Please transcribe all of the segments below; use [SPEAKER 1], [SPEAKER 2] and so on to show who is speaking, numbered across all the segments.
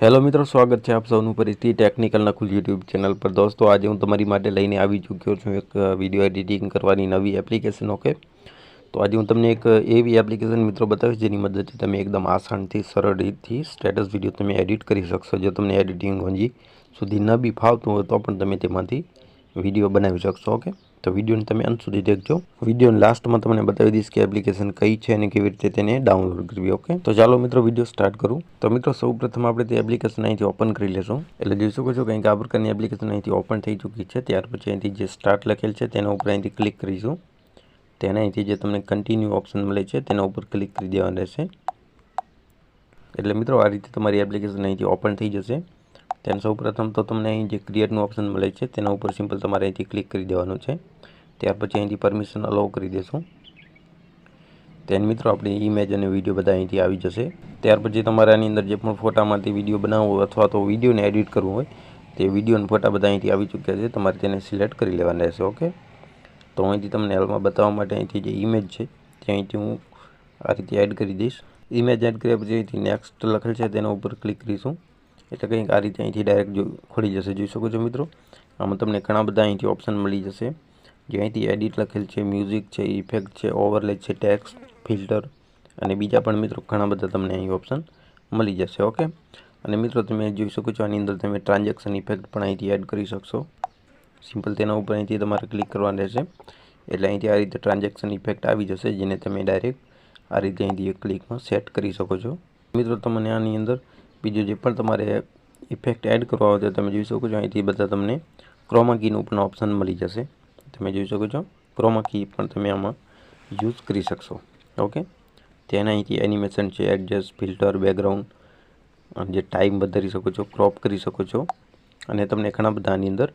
[SPEAKER 1] Hello મિત્રો, સ્વાગત છે આપ સૌનું ફરીથી ટેકનિકલ નકુલ યુટ્યુબ ચેનલ પર. દોસ્તો, આજે હું તમારી માટે લઈને આવી ચૂક્યો છું એક વીડિયો એડિટિંગ કરવાની નવી એપ્લિકેશન, ઓકે? તો આજે હું તમને એક એવી એપ્લિકેશન મિત્રો બતાવીશ જેની મદદથી તમે એકદમ આસાનથી સરળ રીતથી સ્ટેટસ વીડિયો તમે એડિટ કરી શકશો. જો તમને એડિટિંગ હજી સુધી ન બી ફાવતું હોય તો પણ તમે તેમાંથી વીડિયો બનાવી શકશો, ઓકે? તો વિડીયોને તમે અંત સુધી દેખજો. વિડીયોની લાસ્ટમાં તમને બતાવી દઈશ કે એપ્લિકેશન કઈ છે અને કેવી રીતે તેને ડાઉનલોડ કરવી ઓકે તો ચાલો મિત્રો વીડિયો સ્ટાર્ટ કરું. તો મિત્રો સૌપ્રથમ આપણે તે એપ્લિકેશન અહીંથી ઓપન કરી લેશું. એટલે જોઈ શકો છો કંઈક આ પ્રકારની એપ્લિકેશન અહીંથી ઓપન થઈ ચૂકી છે. ત્યાર પછી અહીંથી જે સ્ટાર્ટ લખેલ છે તેના ઉપર અહીંથી ક્લિક કરીશું. તેના અહીંથી જે તમને કન્ટિન્યુ ઓપ્શન મળે છે તેના ઉપર ક્લિક કરી દેવાનું રહેશે. એટલે મિત્રો આ રીતે તમારી એપ્લિકેશન અહીંથી ઓપન થઈ જશે. તેને સૌપ્રથમ તો તમને અહીં જે ક્રિએટનું ઓપ્શન મળે છે, તેના ઉપર સિમ્પલ તમારે અહીંથી ક્લિક કરી દેવાનું છે. ત્યાર પછી અહીંથી પરમિશન અલાઉ કરી દેશું. તેને મિત્રો, આપણી ઇમેજ અને વીડિયો બધા અહીંથી આવી જશે. ત્યાર પછી તમારે આની અંદર જે પણ ફોટામાંથી વીડિયો બનાવવો અથવા તો વિડીયોને એડિટ કરવું હોય, તે વીડિયો ફોટા બધા અહીંથી આવી ચૂક્યા છે. તમારે તેને સિલેક્ટ કરી લેવાના રહેશે, ઓકે? તો અહીંથી તમને હાલમાં બતાવવા માટે અહીંથી જે ઇમેજ છે, તે અહીંથી હું આ રીતે એડ કરી દઈશ. ઇમેજ એડ કર્યા પછી અહીંથી નેક્સ્ટ લખેલ છે, તેના ઉપર ક્લિક કરીશું. એટલે કંઈક આ રીતે અહીંથી ડાયરેક્ટ જો ખોલી જશે. જોઈ શકો છો મિત્રો? આમાં તમને ઘણા બધા અહીંથી ઓપ્શન મળી જશે. જે અહીંથી એડિટ લખેલ છે મ્યુઝિક છે ઇફેક્ટ છે ઓવરલે છે ટેક્સ ફિલ્ટર અને બીજા પણ મિત્રો ઘણા બધા તમને અહીં ઓપ્શન મળી જશે ઓકે અને મિત્રો તમે જોઈ શકો છો આની અંદર તમે ટ્રાન્ઝેક્શન ઇફેક્ટ પણ અહીંથી એડ કરી શકશો. સિમ્પલ તેના ઉપર અહીંથી તમારે ક્લિક કરવાનું રહેશે. એટલે અહીંથી આ રીતે ટ્રાન્ઝેક્શન ઇફેક્ટ આવી જશે, જેને તમે ડાયરેક્ટ આ રીતે અહીંથી એક ક્લિકમાં સેટ કરી શકો છો. મિત્રો તમને આની અંદર બીજું જે પણ તમારે ઇફેક્ટ એડ કરવા હોય તો તમે જોઈ શકો છો. અહીંથી બધા તમને ક્રોમા કીનું પણ ઓપ્શન મળી જશે. તમે જોઈ શકો છો. ક્રોમા કી પણ તમે આમાં યુઝ કરી શકશો. ઓકે તેના અહીંથી એનિમેશન છે એડજસ્ટ ફિલ્ટર બેકગ્રાઉન્ડ જે ટાઈમ વધારી શકો છો ક્રોપ કરી શકો છો. અને તમને ઘણા બધા આની અંદર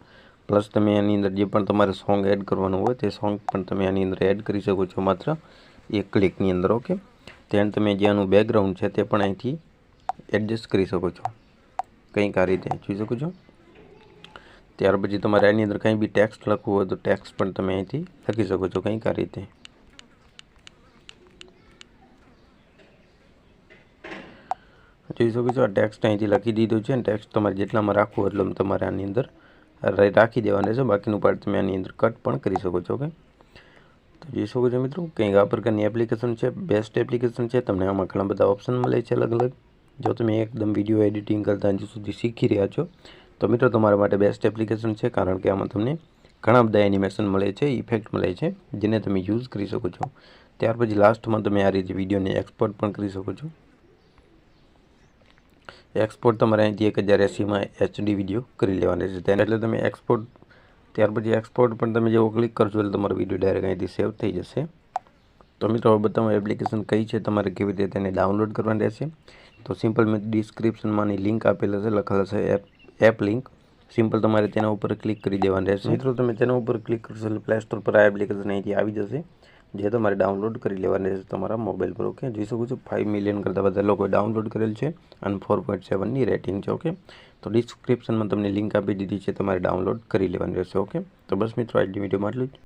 [SPEAKER 1] પ્લસ તમે આની અંદર જે પણ તમારે સોંગ એડ કરવાનું હોય તે સોંગ પણ તમે આની અંદર એડ કરી શકો છો માત્ર એક ક્લિકની અંદર. ઓકે ત્યાં તમે જે આનું બેકગ્રાઉન્ડ છે તે પણ અહીંથી એડજસ્ટ કરી શકો છો. કંઈક આ રીતે જોઈ શકો છો. ત્યાર પછી તમારે આની અંદર કંઈ બી ટેક્સ્ટ લખવું હોય તો ટેક્સ્ટ પણ તમે અહીંથી લખી શકો છો કંઈક આ રીતે. જોઈ શકો છો આ ટેક્સ્ટ અહીંથી લખી દીધું છે અને ટેક્સ્ટ તમારે જેટલામાં રાખવું એટલું તમારે આની અંદર રાખી દેવાનું છે. બાકીનું પાર્ટ તમે આની અંદર કટ પણ કરી શકો છો ઓકે તો જોઈ શકો છો મિત્રો, કંઈક આ પ્રકારની એપ્લિકેશન છે બેસ્ટ એપ્લિકેશન છે. તમને આમાં ઘણા બધા ઓપ્શન મળે છે અલગ અલગ જો તમે એકદમ વીડિયો એડિટિંગ કરતા હજુ સુધી શીખી રહ્યા છો, તો મિત્રો તમારા માટે બેસ્ટ એપ્લિકેશન છે, કારણ કે આમાં તમને ઘણા બધા એનિમેશન મળે છે ઇફેક્ટ મળે છે, જેને તમે યુઝ કરી શકો છો. ત્યાર પછી લાસ્ટમાં તમે આ રીતે વિડીયોને એક્સપોર્ટ પણ કરી શકો છો. એક્સપોર્ટ તમારે અહીંથી એક હજાર એંસીમાં એચડી વીડિયો કરી લેવાનો છે તેને એટલે તમે એક્સપોર્ટ ત્યાર પછી એક્સપોર્ટ પણ તમે જેવો ક્લિક કરશો એટલે તમારો વીડિયો ડાયરેક્ટ અહીંથી સેવ થઈ જશે. તો મિત્રો હવે બતાવો એપ્લિકેશન કઈ છે, તમારે કેવી રીતે તેને ડાઉનલોડ કરવાની રહેશે. તો સિમ્પલ મેં ડિસ્ક્રિપ્શનમાંની લિંક આપેલ હશે, લખેલ હશે એપ એપ લિંક સિમ્પલ તમારે તેના ઉપર ક્લિક કરી દેવાનું રહેશે. મિત્રો, તમે તેના ઉપર ક્લિક કરશો એટલે પ્લે સ્ટોર પર આ એપ્લિકેશન અહીંથી આવી જશે, જે તમારે ડાઉનલોડ કરી લેવાની રહેશે તમારા મોબાઈલ પર ઓકે જોઈ શકો છો ફાઇવ મિલિયન કરતાં બધા લોકોએ ડાઉનલોડ કરેલ છે અને ફોર પોઈન્ટ સેવનની રેટિંગ છે ઓકે તો ડિસ્ક્રિપ્શનમાં તમને લિંક આપી દીધી છે, તમારે ડાઉનલોડ કરી લેવાની રહેશે ઓકે તો બસ મિત્રો, આજની વિડીયોમાં આટલું જ.